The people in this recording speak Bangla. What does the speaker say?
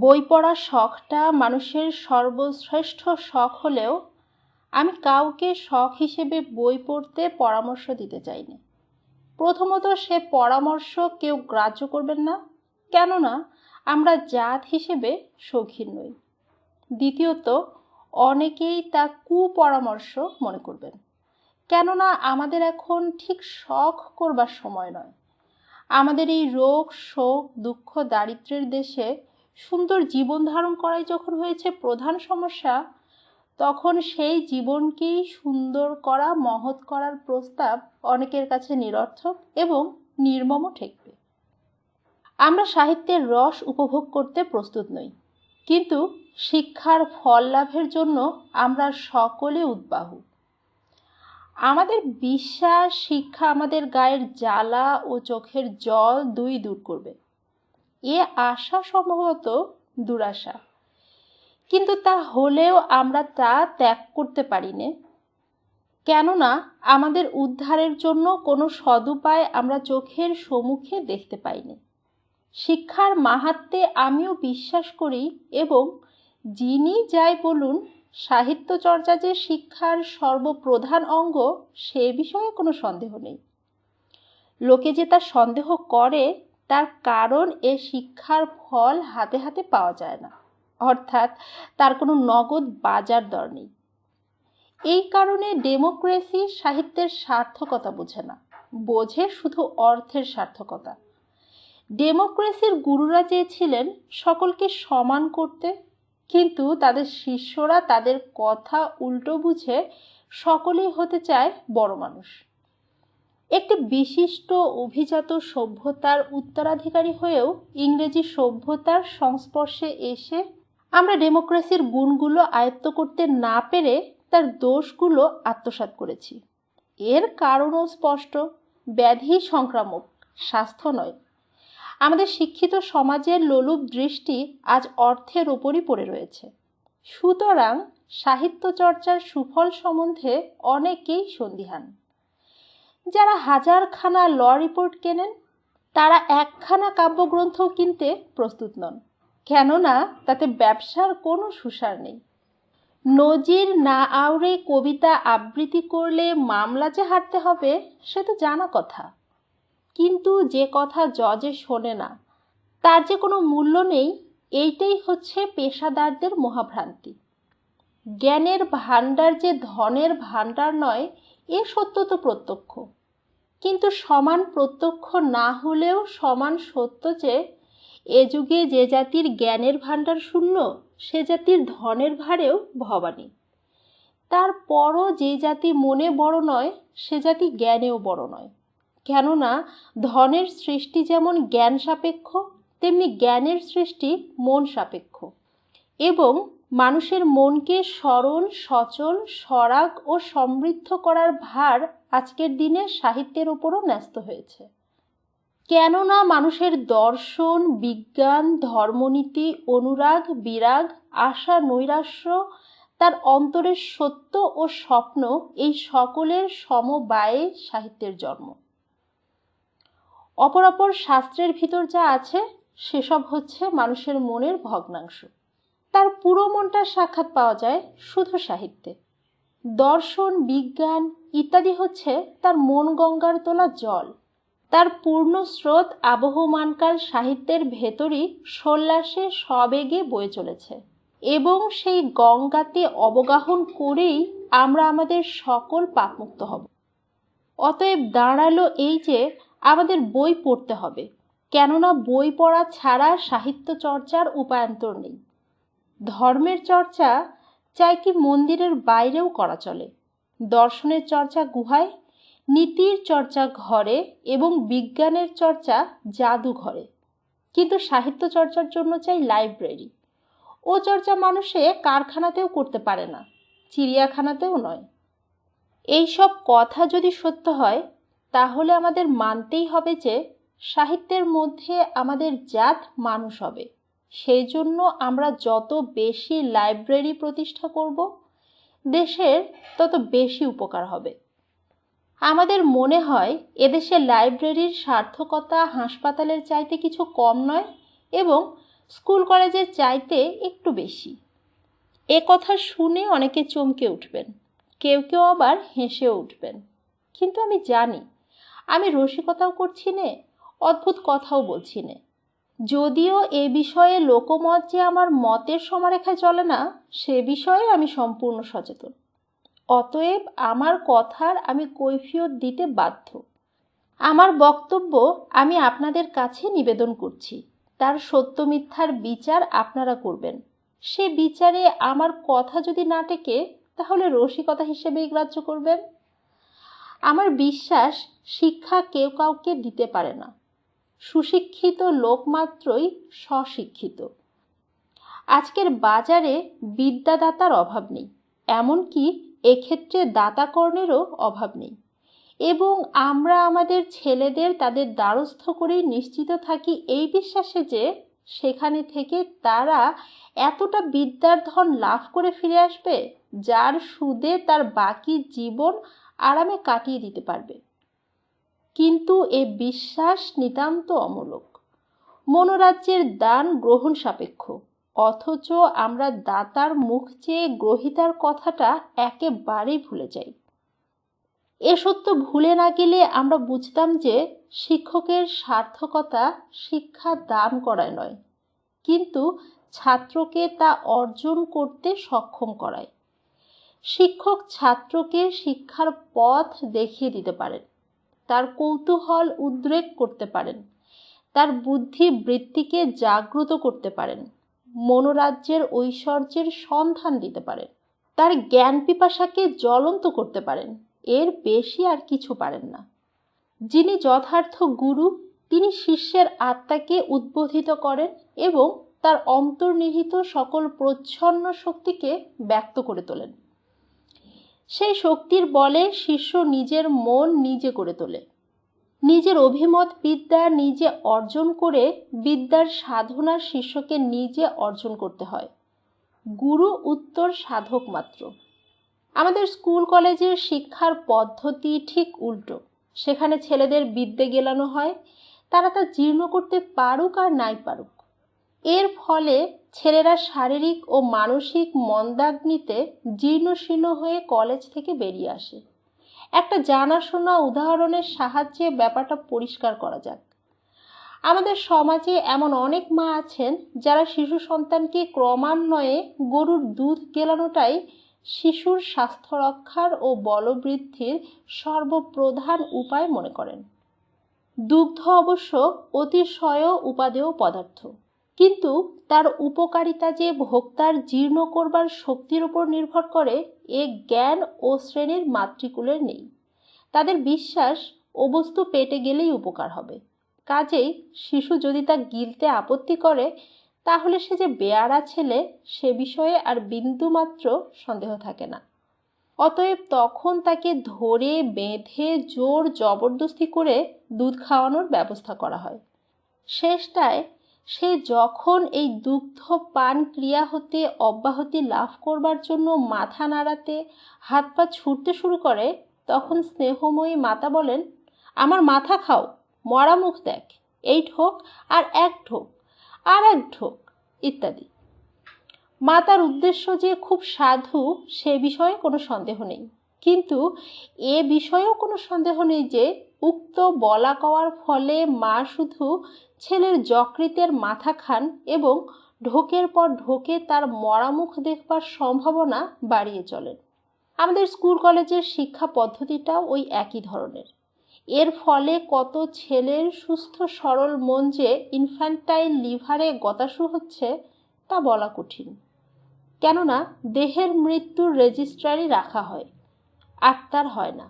বই পড়ার শখটা মানুষের সর্বশ্রেষ্ঠ শখ হলেও আমি কাউকে শখ হিসেবে বই পড়তে পরামর্শ দিতে চাইনি। প্রথমত সে পরামর্শ কেউ গ্রাহ্য করবেন না। কেননা আমরা জাত হিসেবে শৌখিন নই। দ্বিতীয়ত, অনেকেই তা কুপরামর্শ মনে করবেন। কেননা আমাদের এখন ঠিক শখ করবার সময় নয়। আমাদের এই রোগ, শোক, দুঃখ, দারিদ্র্যের দেশে সুন্দর জীবন ধারণ করাই যখন হয়েছে প্রধান সমস্যা, তখন সেই জীবনকেই সুন্দর করা, মহৎ করার প্রস্তাব অনেকের কাছে নিরর্থক এবং নির্মম ঠেকবে। আমরা সাহিত্যের রস উপভোগ করতে প্রস্তুত নই, কিন্তু শিক্ষার ফল লাভের জন্য আমরা সকলে উদ্বাহু। আমাদের বিশ্বাস, শিক্ষা আমাদের গায়ের জ্বালা ও চোখের জল দুই দূর করবে। এ আশা সম্ভবত দুরাশা। কিন্তু তা হলেও আমরা তা ত্যাগ করতে পারি নে কেননা আমাদের উদ্ধারের জন্য কোনো সদুপায় আমরা চোখের সম্মুখে দেখতে পাইনি। শিক্ষার মাহাত্মে আমিও বিশ্বাস করি এবং যিনি যাই বলুন সাহিত্য চর্চা যে শিক্ষার সর্বপ্রধান অঙ্গ, সে বিষয়ে কোনো সন্দেহ নেই। লোকে যে তার সন্দেহ করে তার কারণ এ শিক্ষার ফল হাতে হাতে পাওয়া যায় না। অর্থাৎ তার কোনো নগদ বাজার দর নেই। এই কারণে ডেমোক্রেসি সাহিত্যের সার্থকতা বোঝে না। বোঝে শুধু অর্থের সার্থকতা। ডেমোক্রেসির গুরুরা চেয়েছিলেন সকলকে সমান করতে, কিন্তু তাদের শিষ্যরা তাদের কথা উল্টো বুঝে সকলেই হতে চায় বড় মানুষ। একটি বিশিষ্ট অভিজাত সভ্যতার উত্তরাধিকারী হয়েও ইংরেজি সভ্যতার সংস্পর্শে এসে আমরা ডেমোক্রেসির গুণগুলো আয়ত্ত করতে না পেরে তার দোষগুলো আত্মসাৎ করেছি। এর কারণও স্পষ্ট, ব্যাধি সংক্রামক, স্বাস্থ্য নয়। আমাদের শিক্ষিত সমাজের লোলুপ দৃষ্টি আজ অর্থের ওপরই পড়ে রয়েছে। সুতরাং সাহিত্য চর্চার সুফল সম্বন্ধে অনেকেই সন্দিহান। যারা হাজারখানা ল রিপোর্ট কেনেন, তারা একখানা কাব্যগ্রন্থ কিনতে প্রস্তুত নন। কেননা তাতে ব্যবসার কোনো সুসার নেই। নজির না আউড়ে কবিতা আবৃত্তি করলে মামলা যে হারতে হবে, সে তো জানা কথা। কিন্তু যে কথা জজে শোনে না, তার যে কোনো মূল্য নেই, এইটাই হচ্ছে পেশাদারদের মহাভ্রান্তি। জ্ঞানের ভাণ্ডার যে ধনের ভাণ্ডার নয় এ সত্য তো প্রত্যক্ষ। কিন্তু সমান প্রত্যক্ষ না হলেও সমান সত্য যে, এ যুগে যে জাতির জ্ঞানের ভাণ্ডার শূন্য, সে জাতির ধনের ভারেও ভবানী। তারপরও যে জাতি মনে বড় নয়, সে জাতি জ্ঞানেও বড় নয়। কেননা, ধনের সৃষ্টি যেমন জ্ঞান সাপেক্ষ, তেমনি জ্ঞানের সৃষ্টি মন সাপেক্ষ। এবং মানুষের মনকে স্মরণ সচল, সরাগ ও সমৃদ্ধ করার ভার আজকের দিনে সাহিত্যের ওপরও ন্যস্ত হয়েছে। কেননা মানুষের দর্শন, বিজ্ঞান, ধর্মনীতি, অনুরাগ, বিরাগ, আশা, নৈরাশ্য, তার অন্তরের সত্য ও স্বপ্ন, এই সকলের সমবায়ে সাহিত্যের জন্ম। অপর অপর শাস্ত্রের ভিতর যা আছে, সেসব হচ্ছে মানুষের মনের ভগ্নাংশ। তার পুরো মনটার সাক্ষাৎ পাওয়া যায় শুধু সাহিত্যে। দর্শন, বিজ্ঞান ইত্যাদি হচ্ছে তার মন গঙ্গার তোলা জল। তার পূর্ণ স্রোত আবহমানকাল সাহিত্যের ভেতরই সল্লাসে সবেগে বয়ে চলেছে এবং সেই গঙ্গাতে অবগাহন করেই আমরা আমাদের সকল পাপমুক্ত হব। অতএব দাঁড়াল এই যে আমাদের বই পড়তে হবে। কেননা বই পড়া ছাড়া সাহিত্য চর্চার উপায়ন্তর নেই। ধর্মের চর্চা চাই কি মন্দিরের বাইরেও করা চলে। দর্শনের চর্চা গুহায়, নীতির চর্চা ঘরে এবং বিজ্ঞানের চর্চা জাদুঘরে। কিন্তু সাহিত্য চর্চার জন্য চাই লাইব্রেরি। ও চর্চা মানুষে কারখানাতেও করতে পারে না, চিড়িয়াখানাতেও নয়। এইসব কথা যদি সত্য হয়, তাহলে আমাদের মানতেই হবে যে সাহিত্যের মধ্যে আমাদের জাত মানুষ হবে। সেই জন্য আমরা যত বেশি লাইব্রেরি প্রতিষ্ঠা করব, দেশের তত বেশি উপকার হবে। আমাদের মনে হয় এদেশে লাইব্রেরির সার্থকতা হাসপাতালের চাইতে কিছু কম নয় এবং স্কুল কলেজের চাইতে একটু বেশি। এ কথা শুনে অনেকে চমকে উঠবেন, কেউ কেউ আবার হেসেও উঠবেন। কিন্তু আমি জানি, আমি রসিকতাও করছি নে, অদ্ভুত কথাও বলছি নে। যদিও এ বিষয়ে লোকমত যে আমার মতের সমারেখায় চলে না, সে বিষয়ে আমি সম্পূর্ণ সচেতন। অতএব আমার কথার আমি কৈফিয়ত দিতে বাধ্য। আমার বক্তব্য আমি আপনাদের কাছে নিবেদন করছি। তার সত্য মিথ্যার বিচার আপনারা করবেন। সে বিচারে আমার কথা যদি না টেকে, তাহলে রসিকতা হিসেবেই গ্রাহ্য করবেন। আমার বিশ্বাস শিক্ষা কেউ কাউকে দিতে পারে না। সুশিক্ষিত লোক মাত্রই স্বশিক্ষিত। আজকের বাজারে বিদ্যাদাতার অভাব নেই, এমনকি এক্ষেত্রে দাতাকর্ণেরও অভাব নেই। এবং আমরা আমাদের ছেলেদের তাদের দ্বারস্থ করেই নিশ্চিত থাকি এই বিশ্বাসে যে সেখানে থেকে তারা এতটা বিদ্যার ধন লাভ করে ফিরে আসবে, যার সুদে তার বাকি জীবন আরামে কাটিয়ে দিতে পারবে। কিন্তু এ বিশ্বাস নিতান্ত অমূলক। মনোরাজ্যের দান গ্রহণ সাপেক্ষ, অথচ আমরা দাতার মুখ চেয়ে গ্রহিতার কথাটা একেবারেই ভুলে যাই। এ সত্য ভুলে না গেলে আমরা বুঝতাম যে শিক্ষকের সার্থকতা শিক্ষা দান করায় নয়, কিন্তু ছাত্রকে তা অর্জন করতে সক্ষম করায়। শিক্ষক ছাত্রকে শিক্ষার পথ দেখিয়ে দিতে পারেন। তার কৌতূহল উদ্রেক করতে পারেন। তার বুদ্ধি বৃত্তিকে জাগ্রত করতে পারেন। মনোরাজ্যের ঐশ্বর্যের সন্ধান দিতে পারেন। তার জ্ঞান পিপাসাকে জ্বলন্ত করতে পারেন। এর বেশি আর কিছু পারেন না। যিনি যথার্থ গুরু, তিনি শিষ্যের আত্মাকে উদ্বোধিত করেন এবং তার অন্তর্নিহিত সকল প্রচ্ছন্ন শক্তিকে ব্যক্ত করে তোলেন। সেই শক্তির বলে শিষ্য নিজের মন নিজে করে তোলে। নিজের অভিমত বিদ্যা নিজে অর্জন করে বিদ্যার সাধনার শিষ্যকে নিজে অর্জন করতে হয়। গুরু উত্তর সাধক মাত্র। আমাদের স্কুল কলেজের শিক্ষার পদ্ধতি ঠিক উল্টো। সেখানে ছেলেদের বিদ্যে গেলানো হয়, তারা তা জীর্ণ করতে পারুক আর নাই পারুক। এর ফলে ছেলেরা শারীরিক ও মানসিক মন্দাগ্নিতে জীর্ণশীর্ণ হয়ে কলেজ থেকে বেরিয়ে আসে। একটা জানাশোনা উদাহরণের সাহায্যে ব্যাপারটা পরিষ্কার করা যাক। আমাদের সমাজে এমন অনেক মা আছেন যারা শিশু সন্তানকে ক্রমান্বয়ে গরুর দুধ গেলানোটাই শিশুর স্বাস্থ্য রক্ষার ও বলবৃদ্ধির সর্বপ্রধান উপায় মনে করেন। দুগ্ধ অবশ্য অতিশয় উপাদেয় পদার্থ। কিন্তু তার উপকারিতা যে ভোক্তার জীর্ণ করবার শক্তির উপর নির্ভর করে, এ জ্ঞান ও শ্রেণির মাতৃকুলের নেই। তাদের বিশ্বাস ও বস্তু পেটে গেলেই উপকার হবে। কাজেই শিশু যদি তা গিলতে আপত্তি করে, তাহলে সে যে বেয়ারা ছেলে, সে বিষয়ে আর বিন্দুমাত্র সন্দেহ থাকে না। অতএব তখন তাকে ধরে, বেঁধে, জোর, জবরদস্তি করে দুধ খাওয়ানোর ব্যবস্থা করা হয়। শেষটায় সে যখন এই দুগ্ধ পান ক্রিয়া হতে অব্যাহতি লাভ করবার জন্য মাথা নাড়াতে, হাত পা ছুটতে শুরু করে, তখন স্নেহময়ী মাতা বলেন, আমার মাথা খাও, মরা মুখ দেখ, এই ঠোক আর এক ঠোক আর এক ঢোক, ইত্যাদি। মাতার উদ্দেশ্য যে খুব সাধু সে বিষয়ে কোনো সন্দেহ নেই। কিন্তু এ বিষয়েও কোনো সন্দেহ নেই যে উক্ত বলা কওয়ার ফলে মা শুধু ছেলের যকৃতের মাথা খান এবং ঢোকের পর ঢোকে তার মরামুখ দেখবার সম্ভাবনা বাড়িয়ে চলেন। আমাদের স্কুল কলেজের শিক্ষা পদ্ধতিটাও ওই একই ধরনের। এর ফলে কত ছেলের সুস্থ সরল মন যে ইনফ্যান্টাইল লিভারে গতাসু হচ্ছে তা বলা কঠিন। কেননা দেহের মৃত্যুর রেজিস্ট্রারি রাখা হয়। আত্মার হয় না।